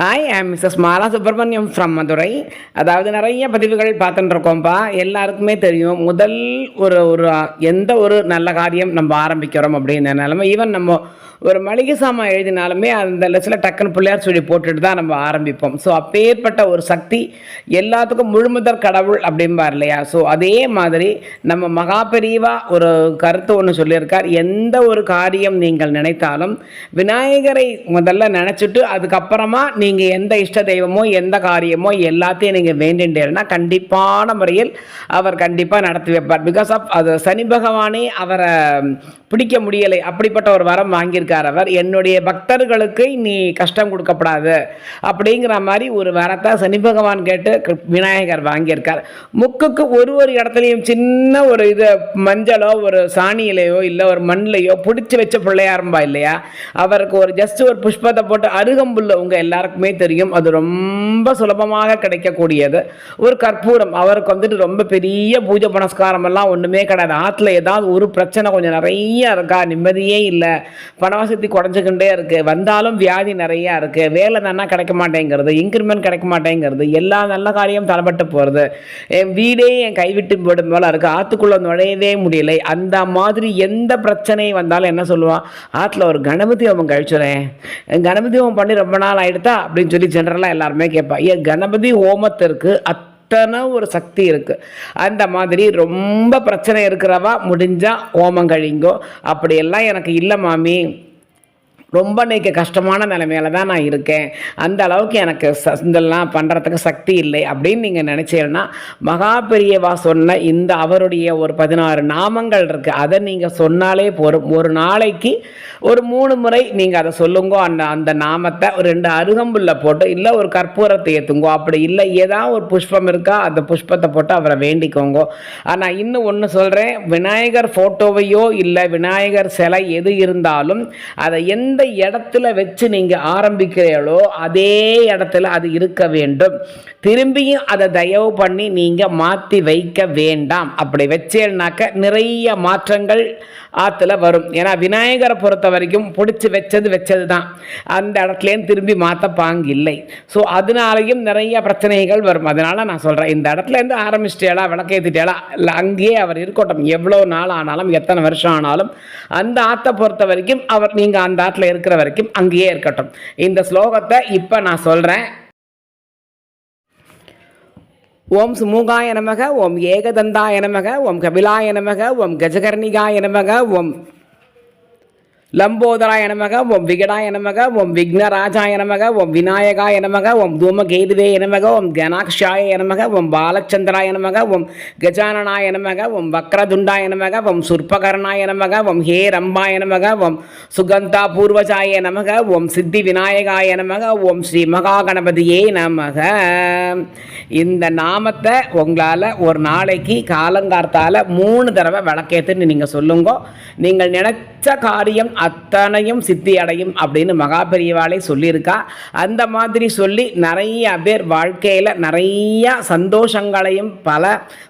Hi I'm Mrs Mala Subramaniam from Madurai அதாவது நிறைய பதிவுகள் பார்த்துட்டுருக்கோம்ப்பா எல்லாருக்குமே தெரியும். முதல் ஒரு ஒரு எந்த ஒரு நல்ல காரியம் நம்ம ஆரம்பிக்கிறோம் அப்படின்ற நிலமை. ஈவன் நம்ம ஒரு மளிகை சாமான் எழுதினாலுமே அந்த லெஸில் டக்குன்னு பிள்ளையார் சொல்லி போட்டுட்டு தான் நம்ம ஆரம்பிப்போம். ஸோ அப்பேற்பட்ட ஒரு சக்தி எல்லாத்துக்கும் முழுமுதற் கடவுள் அப்படிம்பார் இல்லையா? ஸோ அதே மாதிரி நம்ம மகாபெரிவா ஒரு கருத்து ஒன்று சொல்லியிருக்கார். எந்த ஒரு காரியம் நீங்கள் நினைத்தாலும் விநாயகரை முதல்ல நினச்சிட்டு அதுக்கப்புறமா நீங்கள் எந்த இஷ்ட தெய்வமோ எந்த காரியமோ எல்லாத்தையும் நீங்கள் வேண்டின்றீங்கன்னா கண்டிப்பான முறையில் அவர் கண்டிப்பாக நடத்தி வைப்பார். பிகாஸ் ஆஃப் அது சனி பகவானே அவரை பிடிக்க முடியலை. அப்படிப்பட்ட ஒரு வரம் வாங்கியிருக்கார் அவர். என்னுடைய பக்தர்களுக்கு நீ கஷ்டம் கொடுக்கப்படாது. அப்படிங்கிற மாதிரி ஒரு வரத்தை சனி பகவான் கேட்டு விநாயகர் வாங்கியிருக்கார். முக்குக்கு ஒரு ஒரு இடத்துலையும் சின்ன ஒரு இது மஞ்சளோ ஒரு சாணியிலையோ இல்லை ஒரு மண்ணிலையோ பிடிச்சி வச்ச பிள்ளையாரும்பா இல்லையா? அவருக்கு ஒரு ஜஸ்ட் ஒரு புஷ்பத்தை போட்டு அருகம்புல் உங்க எல்லாருக்குமே தெரியும். அது ரொம்ப சுலபமாக கிடைக்கக்கூடியது. ஒரு கற்பூரம். அவருக்கு வந்துட்டு ரொம்ப பெரிய பூஜை புனஸ்காரம் எல்லாம் ஒன்றுமே கிடையாது. ஆற்றுல ஏதாவது ஒரு பிரச்சனை கொஞ்சம் நிறைய இருக்கா? நிம்மதியே இல்லை. பணவசதி குறைஞ்சிக்கிட்டே இருக்கு. வந்தாலும் வியாதி நிறையா இருக்கு. வேலை நல்லா கிடைக்க மாட்டேங்கிறது இன்க்ரிமெண்ட் கிடைக்க மாட்டேங்கிறது எல்லா நல்ல காரியம் தரப்பட்டு போகிறது என் வீடே என் கைவிட்டு போடும் போல இருக்குது ஆற்றுக்குள்ளே நுழையவே முடியலை. அந்த மாதிரி எந்த பிரச்சனை வந்தாலும் என்ன சொல்லுவான்? ஆற்றுல ஒரு கணபதி அவன் கழிச்சுறேன். கணபதி ஹோமம் பண்ணி ரொம்ப நாள் ஆயிடுதா அப்படின்னு சொல்லி ஜென்ரலாக எல்லாருமே கேட்பா. ஏன் கணபதி ஹோமத்திற்கு அத்தனை ஒரு சக்தி இருக்குது அந்த மாதிரி ரொம்ப பிரச்சனை இருக்கிறவா முடிஞ்சால் ஓமங்கழிங்கோ. அப்படியெல்லாம் எனக்கு இல்லை மாமி. ரொம்ப இன்றைக்கி கஷ்டமான நிலைமையில தான் நான் இருக்கேன். அந்த அளவுக்கு எனக்கு ச இதெல்லாம் பண்ணுறதுக்கு சக்தி இல்லை அப்படின்னு நீங்கள் நினச்சீங்கன்னா மகா பெரியவா சொன்ன இந்த அவருடைய ஒரு பதினாறு நாமங்கள் இருக்குது அதை நீங்கள் சொன்னாலே போதும். ஒரு நாளைக்கு ஒரு மூணு முறை நீங்கள் அதை சொல்லுங்க அந்த அந்த நாமத்தை ஒரு ரெண்டு அருகம்புல்ல போட்டு இல்லை ஒரு கற்பூரத்தை ஏற்றுங்கோ அப்படி இல்லை ஏதாவது ஒரு புஷ்பம் இருக்கா அந்த புஷ்பத்தை போட்டு அவரை வேண்டிக்கோங்கோ. ஆனால் இன்னும் ஒன்று சொல்கிறேன் விநாயகர் ஃபோட்டோவையோ இல்லை விநாயகர் சிலை எது இருந்தாலும் அதை எந்த இடத்துல வச்சு நீங்கள் ஆரம்பிக்கிறீங்களோ அதே இடத்துல அது இருக்க வேண்டும். திரும்பியும் அதை தயவு பண்ணி நீங்கள் மாற்றி வைக்க வேண்டாம். அப்படி வச்சேன்னாக்க நிறைய மாற்றங்கள் ஆற்றுல வரும். ஏன்னா விநாயகரை பொறுத்த வரைக்கும் பிடிச்சி வச்சது வச்சது தான் அந்த இடத்துலேருந்து திரும்பி மாற்ற பாங்கு இல்லை. ஸோ அதனாலையும் நிறைய பிரச்சனைகள் வரும். அதனால நான் சொல்கிறேன் இந்த இடத்துலேருந்து ஆரம்பிச்சிட்டேலா விளக்கேற்றிட்டேளா இல்லை அங்கேயே அவர் இருக்கட்டும். எவ்வளோ நாள் ஆனாலும் எத்தனை வருஷம் ஆனாலும் அந்த ஆற்றை பொறுத்த வரைக்கும் அவர் நீங்கள் அந்த ஆற்றுல இருக்கிற வரைக்கும் அங்கேயே இருக்கட்டும். இந்த ஸ்லோகத்தை இப்போ நான் சொல்கிறேன் ஓம் சுமூகாய நமக ஓம் ஏகதந்தாய நமக ஓம் கபிலாய நமக ஓம் கஜகர்ணிகாய நமக ஓம் லம்போதராய நமக ஓம் விகடாய நமக ஓம் விக்னராஜாய நமக ஓம் விநாயகாய நமக ஓம் தூமகேதுவே நமக ஓம் கணாக்ஷாய நமக ஓம் பாலச்சந்திராய நமக ஓம் கஜானனாய நமக ஓம் வக்ரதுண்டாய நமக ஓம் சுர்பகர்ணாய நமக ஓம் ஹே ரம்பாய நமக ஓம் சுகந்தா பூர்வஜாய நமக ஓம் சித்தி விநாயகாய நமக ஓம் ஸ்ரீ மகா கணபதியே நமக இந்த நாமத்தை உங்களால் ஒரு நாளைக்கு காலங்கார்த்தால மூணு தடவை விளக்கேற்றுன்னு நீங்கள் சொல்லுங்க நீங்கள் நினைச்ச காரியம் அத்தனையும் சித்தி அடையும் அப்படின்னு மகா பெரியவாளே சொல்லியிருக்கா. அந்த மாதிரி சொல்லி நிறைய பேர் வாழ்க்கையில் நிறைய சந்தோஷங்களையும் பல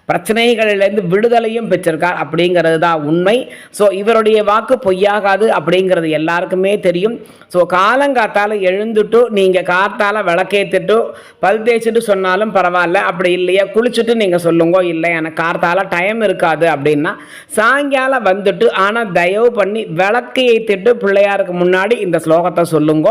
பிரச்சனைகளிலிருந்து விடுதலையும் பெற்றிருக்கார் அப்படிங்கிறது தான் உண்மை. ஸோ இவருடைய வாக்கு பொய்யாகாது அப்படிங்கிறது எல்லாருக்குமே தெரியும். ஸோ காலங்காத்தால் எழுந்துட்டு நீங்கள் காத்தால் விளக்கேற்றிட்டு பல் தேய்ச்சிட்டு சொன்னாலும் பரவாயில்ல அப்படி இல்லையா குளிச்சுட்டு நீங்கள் சொல்லுங்க இல்லை எனக்கு கார்த்தால டைம் இருக்காது அப்படின்னா சாயங்காலம் வந்துட்டு ஆனால் தயவு பண்ணி விளக்கையை திட்டு பிள்ளையாருக்கு முன்னாடி இந்த ஸ்லோகத்தை சொல்லுங்க.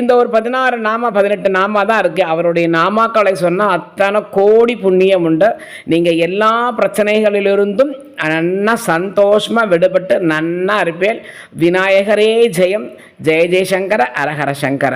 இந்த ஒரு பதினாறு நாம பதினெட்டு நாமா தான் இருக்குது அவருடைய நாமாக்களை சொன்னால் அத்தனை கோடி புண்ணியம் உண்டு. நீங்கள் எல்லா பிரச்சனைகளிலிருந்தும் நன்னா சந்தோஷமாக விடுபட்டு நன்னா இருப்பேன். விநாயகரே ஜெயம். ஜெய ஜெயசங்கர அரஹர சங்கர.